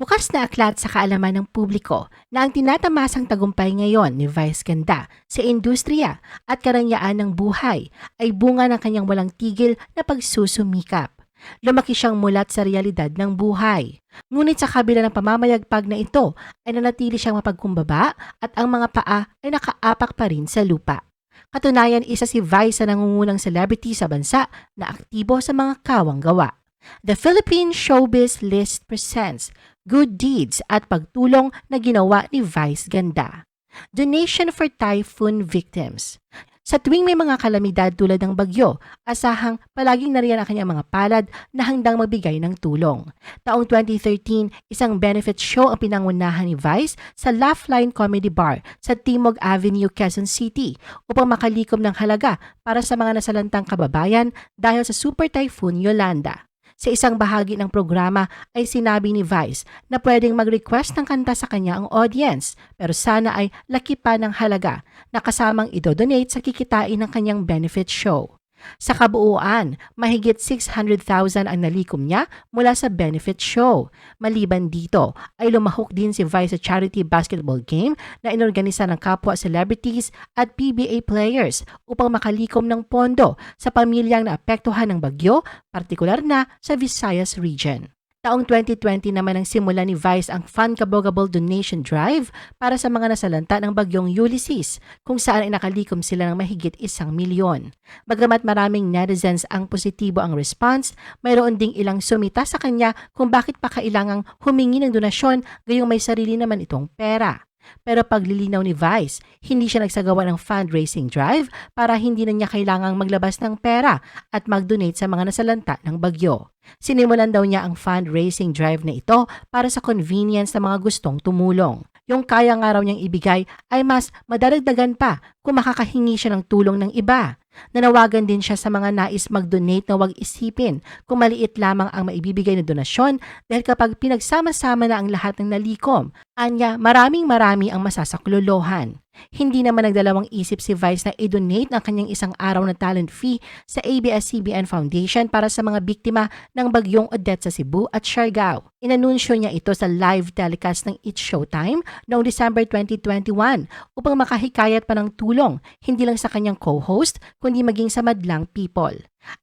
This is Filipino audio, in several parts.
Bukas na aklat sa kaalaman ng publiko na ang tinatamasang tagumpay ngayon ni Vice Ganda sa industriya at karangyaan ng buhay ay bunga ng kanyang walang tigil na pagsusumikap. Lumaki siyang mulat sa realidad ng buhay. Ngunit sa kabila ng pamamayagpag na ito ay nanatili siyang mapagkumbaba at ang mga paa ay nakaapak pa rin sa lupa. Katunayan isa si Vice sa nangungunang celebrity sa bansa na aktibo sa mga kawang gawa. The Philippine Showbiz List presents good deeds at pagtulong na ginawa ni Vice Ganda. Donation for typhoon victims. Sa tuwing may mga kalamidad tulad ng bagyo, asahang palaging nariyan ang kanyang mga palad na handang magbigay ng tulong. Taong 2013, isang benefit show ang pinangunahan ni Vice sa Laughline Comedy Bar sa Timog Avenue, Quezon City upang makalikom ng halaga para sa mga nasalantang kababayan dahil sa Super Typhoon Yolanda. Sa isang bahagi ng programa ay sinabi ni Vice na pwedeng mag-request ng kanta sa kanya ang audience pero sana ay laki pa ng halaga na kasamang idodonate sa kikitain ng kanyang benefit show. Sa kabuuan, mahigit 600,000 ang nalikom niya mula sa benefit show. Maliban dito, ay lumahok din si Vice sa charity basketball game na inorganisa ng kapwa celebrities at PBA players upang makalikom ng pondo sa pamilyang naapektuhan ng bagyo, partikular na sa Visayas region. Taong 2020 naman ang simula ni Vice ang Fun Kabogable Donation Drive para sa mga nasalanta ng bagyong Ulysses, kung saan ay nakalikom sila ng mahigit isang milyon. Bagamat maraming netizens ang positibo ang response, mayroon ding ilang sumita sa kanya kung bakit pa kailangang humingi ng donasyon gayong may sarili naman itong pera. Pero paglilinaw ni Vice, hindi siya nagsagawa ng fundraising drive para hindi na niya kailangang maglabas ng pera at mag-donate sa mga nasalanta ng bagyo. Sinimulan daw niya ang fundraising drive na ito para sa convenience ng mga gustong tumulong. Yung kaya nga raw niyang ibigay ay mas madaragdagan pa kung makakahingi siya ng tulong ng iba. Nanawagan din siya sa mga nais mag-donate na huwag isipin kung maliit lamang ang maibibigay na donasyon dahil kapag pinagsama-sama na ang lahat ng nalikom, anya maraming marami ang masasaklolohan. Hindi naman nagdalawang isip si Vice na i-donate ang kanyang isang araw na talent fee sa ABS-CBN Foundation para sa mga biktima ng bagyong Odette sa Cebu at Siargao. Inanunsyo niya ito sa live telecast ng It's Showtime noong December 2021 upang makahikayat pa ng tulong hindi lang sa kanyang co-host kundi maging sa madlang people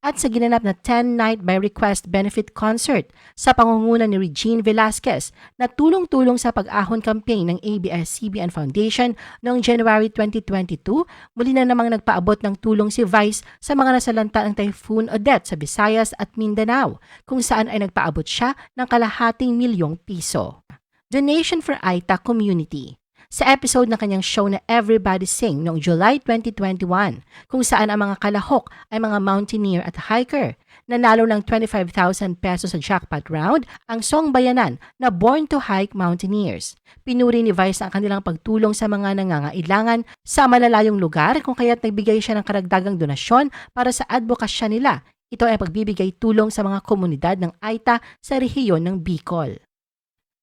at sa ginanap na 10-night by request benefit concert sa pangunguna ni Regine Velasquez na tulong-tulong sa pag-ahon campaign ng ABS-CBN Foundation noong January 2022, muli na namang nagpaabot ng tulong si Vice sa mga nasalanta ng Typhoon Odette sa Visayas at Mindanao, kung saan ay nagpaabot siya ng kalahating milyong piso. Donation for Aita Community sa episode ng kanyang show na Everybody Sing noong July 2021 kung saan ang mga kalahok ay mga mountaineer at hiker. Nanalo ng 25,000 pesos sa jackpot round ang Song Bayanan na Born to Hike Mountaineers. Pinuri ni Vice ang kanilang pagtulong sa mga nangangailangan sa malalayong lugar kung kaya't nagbigay siya ng karagdagang donasyon para sa advokasya nila. Ito ay pagbibigay tulong sa mga komunidad ng Aita sa rehiyon ng Bicol.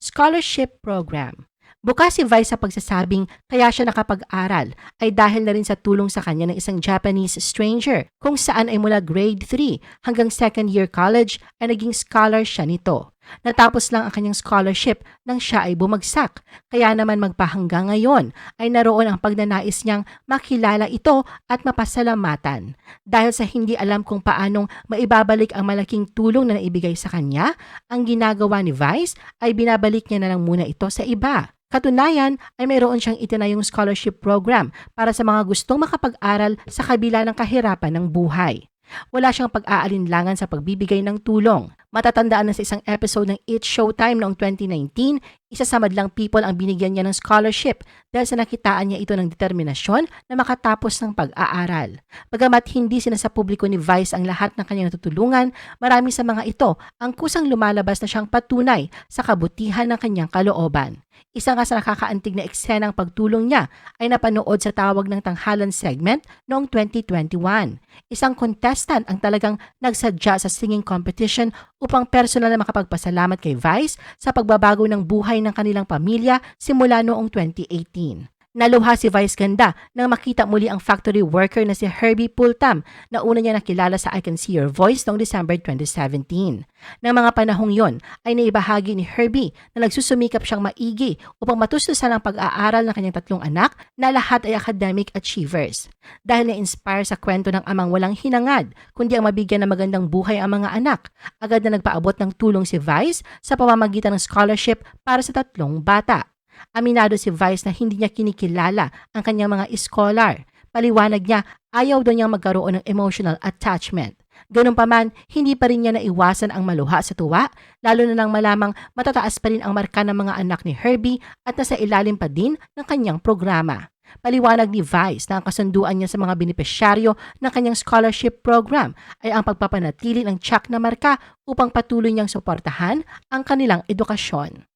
Scholarship Program Bukas si Vice sa pagsasabing kaya siya nakapag-aral ay dahil na rin sa tulong sa kanya ng isang Japanese stranger kung saan ay mula grade 3 hanggang second year college ay naging scholar siya nito. Natapos lang ang kanyang scholarship nang siya ay bumagsak. Kaya naman magpahanggang ngayon ay naroon ang pagnanais niyang makilala ito at mapasalamatan. Dahil sa hindi alam kung paanong maibabalik ang malaking tulong na naibigay sa kanya, ang ginagawa ni Vice ay binabalik niya na lang muna ito sa iba. Katunayan ay mayroon siyang itinayong scholarship program para sa mga gustong makapag-aral sa kabila ng kahirapan ng buhay. Wala siyang pag-aalinlangan sa pagbibigay ng tulong. Matatandaan na sa isang episode ng It's Showtime noong 2019, isa sa madlang people ang binigyan niya ng scholarship dahil sa nakitaan niya ito ng determinasyon na makatapos ng pag-aaral. Bagamat hindi sina sa publiko ni Vice ang lahat ng kanyang natutulungan, marami sa mga ito ang kusang lumalabas na siyang patunay sa kabutihan ng kanyang kalooban. Isa nga sa nakakaantig na eksenang pagtulong niya ay napanood sa tawag ng tanghalan segment noong 2021. Isang contestant ang talagang nagsadya sa singing competition upang personal na makapagpasalamat kay Vice sa pagbabago ng buhay ng kanilang pamilya simula noong 2018. Naluha si Vice Ganda nang makita muli ang factory worker na si Herbie Pultam na una niya nakilala sa I Can See Your Voice noong December 2017. Nang mga panahong yon ay naibahagi ni Herbie na nagsusumikap siyang maigi upang matustusan ang pag-aaral ng kanyang tatlong anak na lahat ay academic achievers. Dahil na-inspire sa kwento ng amang walang hinangad kundi ang mabigyan ng magandang buhay ang mga anak, agad na nagpaabot ng tulong si Vice sa pamamagitan ng scholarship para sa tatlong bata. Aminado si Vice na hindi niya kinikilala ang kanyang mga scholar. Paliwanag niya, ayaw daw niyang magkaroon ng emotional attachment. Ganun pa man, hindi pa rin niya naiwasan ang maluha sa tuwa, lalo na nang malamang matataas pa rin ang marka ng mga anak ni Herbie at nasa ilalim pa din ng kanyang programa. Paliwanag ni Vice na ang kasunduan niya sa mga benepisyaryo ng kanyang scholarship program ay ang pagpapanatili ng check na marka upang patuloy niyang suportahan ang kanilang edukasyon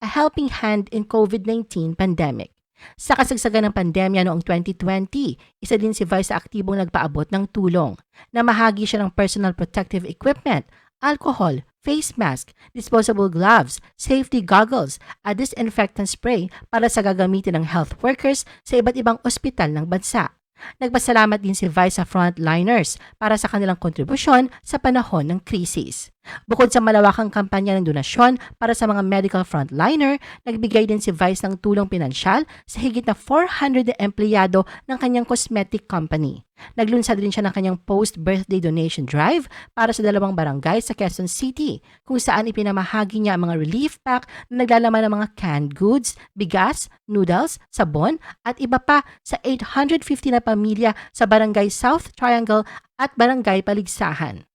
a helping hand in COVID-19 pandemic. Sa kasagsagan ng pandemya noong 2020, isa din si Vice sa aktibong nagpaabot ng tulong. Namahagi siya ng personal protective equipment, alcohol, face mask, disposable gloves, safety goggles, at disinfectant spray para sa gagamitin ng health workers sa iba't ibang ospital ng bansa. Nagpasalamat din si Vice sa frontliners para sa kanilang kontribusyon sa panahon ng krisis. Bukod sa malawakang kampanya ng donasyon para sa mga medical frontliner, nagbigay din si Vice ng tulong pinansyal sa higit na 400 na empleyado ng kanyang cosmetic company. Naglunsad din siya ng kanyang post-birthday donation drive para sa dalawang barangay sa Quezon City, kung saan ipinamahagi niya ang mga relief pack na naglalaman ng mga canned goods, bigas, noodles, sabon at iba pa sa 850 na pamilya sa barangay South Triangle at barangay Paligsahan.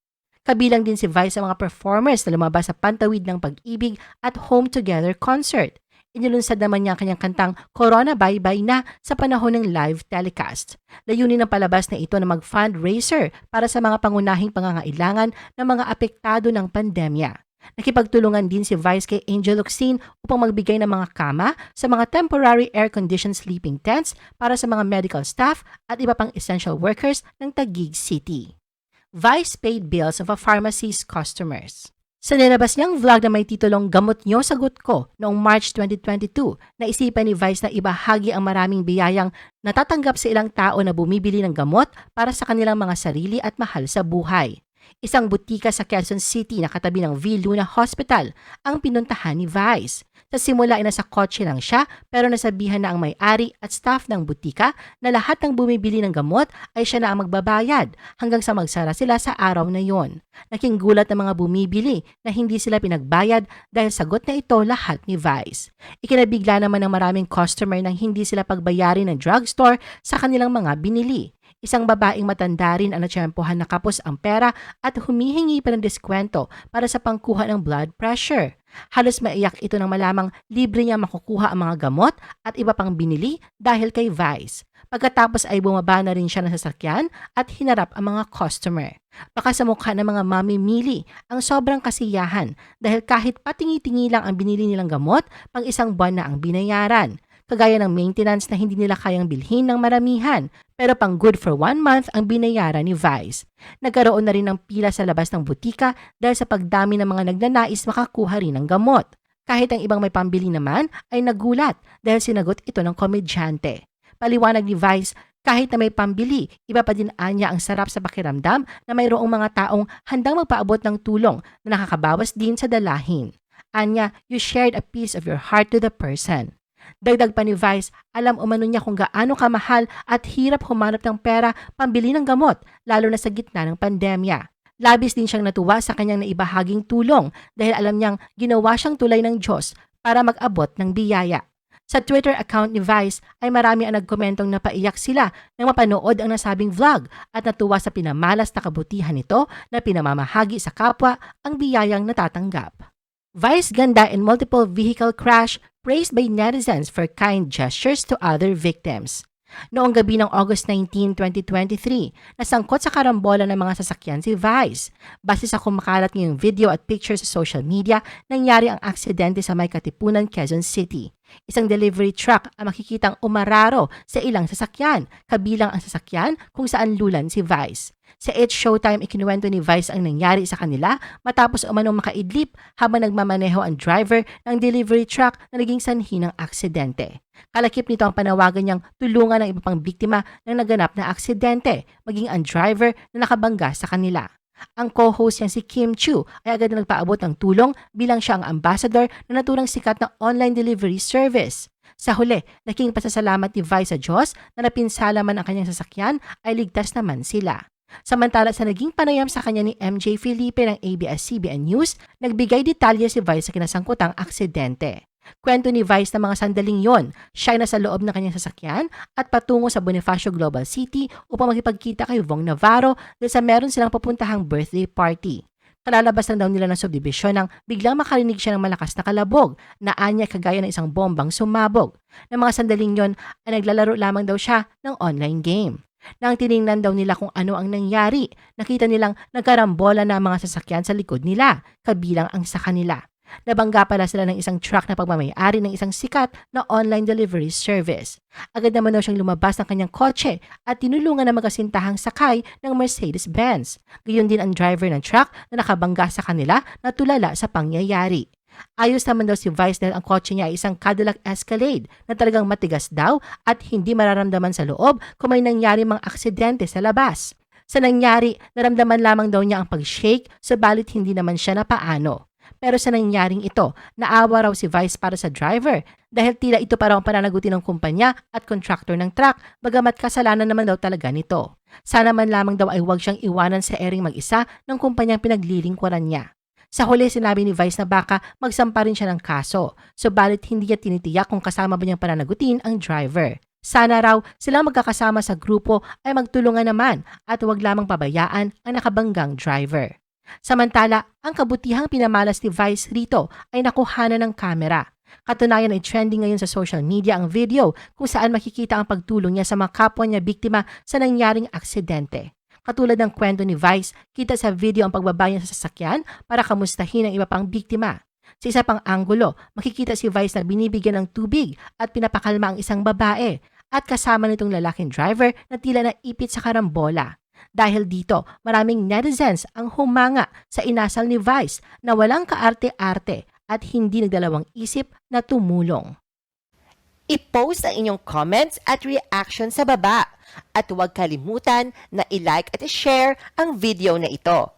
Kabilang din si Vice sa mga performers na lumabas sa Pantawid ng Pag-ibig at Home Together concert. Inilunsad naman niya ang kanyang kantang Corona Bye Bye na sa panahon ng live telecast. Layunin ng palabas na ito na mag-fundraiser para sa mga pangunahing pangangailangan ng mga apektado ng pandemya. Nakipagtulungan din si Vice kay Angel Luxin upang magbigay ng mga kama sa mga temporary air-conditioned sleeping tents para sa mga medical staff at iba pang essential workers ng Taguig City. Vice paid bills of a pharmacy's customers. Sa nilabas niyang vlog na may titulong Gamot Nyo Sagot Ko noong March 2022, naisipan ni Vice na ibahagi ang maraming biyayang natatanggap sa ilang tao na bumibili ng gamot para sa kanilang mga sarili at mahal sa buhay. Isang butika sa Quezon City na katabi ng V. Luna Hospital ang pinuntahan ni Vice. Sa simula ay nasa kotse lang siya pero nasabihan na ang may-ari at staff ng butika na lahat ng bumibili ng gamot ay siya na ang magbabayad hanggang sa magsara sila sa araw na yon. Naking gulat ng mga bumibili na hindi sila pinagbayad dahil sagot na ito lahat ni Vice. Ikinabigla naman ng maraming customer nang hindi sila pagbayarin ng drugstore sa kanilang mga binili. Isang babaeng matanda rin ang natsyempohan na kapos ang pera at humihingi pa ng diskwento para sa pangkuha ng blood pressure. Halos maiyak ito nang malamang libre niya makukuha ang mga gamot at iba pang binili dahil kay Vice. Pagkatapos ay bumaba na rin siya ng sasakyan at hinarap ang mga customer. Baka sa mukha ng mga mamimili ang sobrang kasiyahan dahil kahit patingi-tingi lang ang binili nilang gamot, pang isang buwan na ang binayaran kagaya ng maintenance na hindi nila kayang bilhin ng maramihan, pero pang good for one month ang binayaran ni Vice. Nagkaroon na rin ng pila sa labas ng butika dahil sa pagdami ng mga nagnanais makakuha rin ng gamot. Kahit ang ibang may pambili naman ay nagulat dahil sinagot ito ng komedyante. Paliwanag ni Vice, kahit na may pambili, iba pa din anya ang sarap sa pakiramdam na mayroong mga taong handang magpaabot ng tulong na nakakabawas din sa dalahin. Anya, you shared a piece of your heart to the person. Dagdag pa ni Vice, alam umano niya kung gaano kamahal at hirap humanap ng pera pambili ng gamot, lalo na sa gitna ng pandemya. Labis din siyang natuwa sa kanyang naibahaging tulong dahil alam niyang ginawa siyang tulay ng Diyos para mag-abot ng biyaya. Sa Twitter account ni Vice ay marami ang nagkomentong napaiyak sila nang mapanood ang nasabing vlog at natuwa sa pinamalas na kabutihan nito na pinamamahagi sa kapwa ang biyayang natatanggap. Vice ganda in multiple vehicle crash praised by netizens for kind gestures to other victims. Noong gabi ng August 19, 2023, nasangkot sa karambola ng mga sasakyan si Vice. Base sa kumakalat ngayong video at pictures sa social media, nangyari ang aksidente sa may Katipunan, Quezon City. Isang delivery truck ang makikitang umararo sa ilang sasakyan, kabilang ang sasakyan kung saan lulan si Vice. Sa It's Showtime, ikinuwento ni Vice ang nangyari sa kanila matapos umanong makaidlip habang nagmamaneho ang driver ng delivery truck na naging sanhi ng aksidente. Kalakip nito ang panawagan niyang tulungan ng iba pang biktima ng naganap na aksidente, maging ang driver na nakabangga sa kanila. Ang co-host niyang si Kim Chu ay agad na nagpaabot ng tulong bilang siya ang ambassador na naturang sikat na online delivery service. Sa huli, naking pasasalamat ni Vice sa Diyos na napinsala man ang kanyang sasakyan ay ligtas naman sila. Samantala sa naging panayam sa kanya ni MJ Felipe ng ABS-CBN News, nagbigay detalye si Vice sa kinasangkutang aksidente. Kwento ni Vice na mga sandaling yon, siya ay nasa loob ng kanyang sasakyan at patungo sa Bonifacio Global City upang makipagkita kay Vong Navarro dahil sa meron silang papuntahang birthday party. Kalalabas lang daw nila ng subdivision nang biglang makarinig siya ng malakas na kalabog na anya kagaya ng isang bombang sumabog. Ng mga sandaling yon ay naglalaro lamang daw siya ng online game. Nang tiningnan daw nila kung ano ang nangyari, nakita nilang nagkarambola na ang mga sasakyan sa likod nila, kabilang ang sa kanila. Nabangga pala sila ng isang truck na pagmamayari ng isang sikat na online delivery service. Agad naman daw siyang lumabas ng kanyang kotse at tinulungan na magkasintahang sakay ng Mercedes-Benz. Gayon din ang driver ng truck na nakabangga sa kanila na tulala sa pangyayari. Ayos naman daw si Vice dahil ang kotse niya ay isang Cadillac Escalade na talagang matigas daw at hindi mararamdaman sa loob kung may nangyari mang aksidente sa labas. Sa nangyari, naramdaman lamang daw niya ang pag-shake subalit hindi naman siya napaano. Pero sa nangyaring ito, naawa raw si Vice para sa driver dahil tila ito pa raw ang pananagutin ng kumpanya at contractor ng truck bagamat kasalanan naman daw talaga nito. Sana man lamang daw ay huwag siyang iwanan sa ering mag-isa ng kumpanyang pinaglilingkuran niya. Sa huli, sinabi ni Vice na baka magsampa rin siya ng kaso, subalit hindi niya tinitiyak kung kasama ba niyang pananagutin ang driver. Sana raw silang magkakasama sa grupo ay magtulungan naman at huwag lamang pabayaan ang nakabanggang driver. Samantala, ang kabutihang pinamalas ni Vice rito ay nakuhanan ng kamera. Katunayan ay trending ngayon sa social media ang video kung saan makikita ang pagtulong niya sa mga kapwa niya biktima sa nangyaring aksidente. Katulad ng kwento ni Vice, kita sa video ang pagbaba niya sa sasakyan para kamustahin ang iba pang biktima. Sa isa pang anggulo, makikita si Vice na binibigyan ng tubig at pinapakalma ang isang babae at kasama nitong lalaking driver na tila naipit sa karambola. Dahil dito, maraming netizens ang humanga sa inasal ni Vice na walang kaarte-arte at hindi nagdalawang isip na tumulong. I-post ang inyong comments at reaction sa baba. At huwag kalimutan na i-like at i-share ang video na ito.